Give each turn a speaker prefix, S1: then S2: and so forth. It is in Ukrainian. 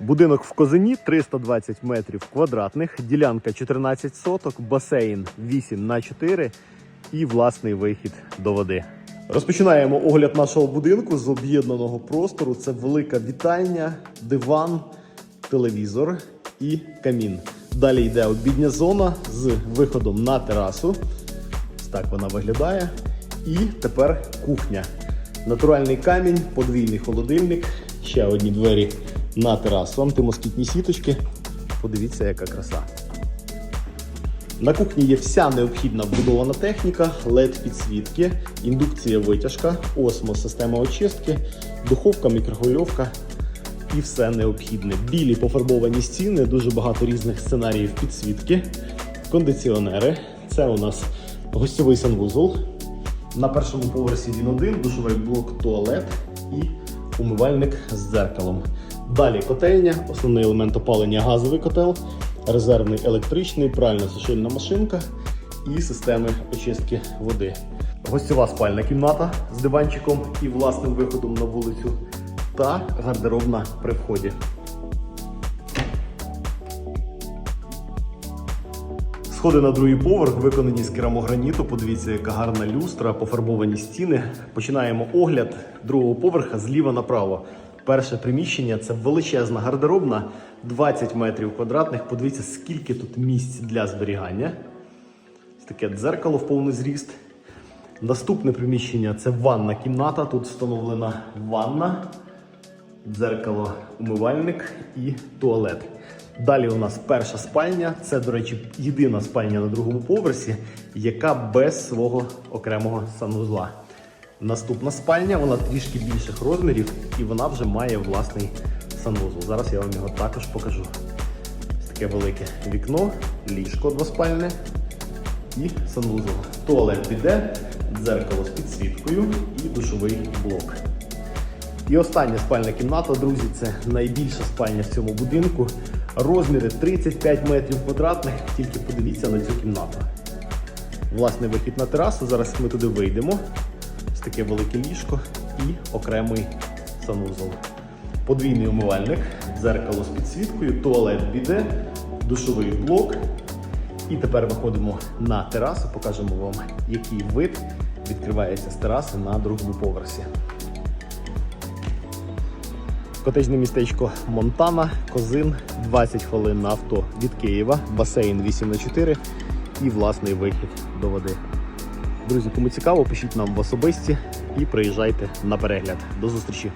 S1: Будинок в Козині 320 метрів квадратних, ділянка 14 соток, басейн 8 на 4 і власний вихід до води. Розпочинаємо огляд нашого будинку з об'єднаного простору. Це велика вітальня, диван, телевізор і камін. Далі йде обідня зона з виходом на терасу. Ось так вона виглядає. І тепер кухня. Натуральний камінь, подвійний холодильник, ще одні двері на терасу, антимоскітні сіточки. Подивіться, яка краса. На кухні є вся необхідна вбудована техніка, led підсвітки, індукція витяжка, осмос, система очистки, духовка, мікрохвильовка і все необхідне. Білі пофарбовані стіни, дуже багато різних сценаріїв підсвітки, кондиціонери. Це у нас гостьовий санвузол. На першому поверсі він один, душовий блок, туалет і умивальник з дзеркалом. Далі котельня, основний елемент опалення газовий котел, резервний електричний, пральна сушильна машинка і системи очистки води. Гостьова спальна кімната з диванчиком і власним виходом на вулицю та гардеробна при вході. Сходи на другий поверх виконані з керамограніту. Подивіться, яка гарна люстра, пофарбовані стіни. Починаємо огляд другого поверха зліва направо. Перше приміщення це величезна гардеробна, 20 метрів квадратних. Подивіться, скільки тут місць для зберігання. Ось таке дзеркало в повний зріст. Наступне приміщення це ванна кімната. Тут встановлена ванна, дзеркало, умивальник і туалет. Далі у нас перша спальня. Це, до речі, єдина спальня на другому поверсі, яка без свого окремого санвузла. Наступна спальня, вона трішки більших розмірів і вона вже має власний санвузол. Зараз я вам його також покажу. Ось таке велике вікно, ліжко двоспальне і санвузол. Туалет піде, дзеркало з підсвіткою і душовий блок. І остання спальна кімната, друзі, це найбільша спальня в цьому будинку. Розміри 35 метрів квадратних. Тільки подивіться на цю кімнату. Власний вихід на терасу. Зараз ми туди вийдемо. Ось таке велике ліжко і окремий санузол. Подвійний умивальник, дзеркало з підсвіткою, туалет біде, душовий блок. І тепер виходимо на терасу, покажемо вам, який вид відкривається з тераси на другому поверсі. Котежне містечко Монтана, Козин, 20 хвилин на авто від Києва, басейн 8 на 4 і власний вихід до води. Друзі, кому цікаво, пишіть нам в особисті і приїжджайте на перегляд. До зустрічі!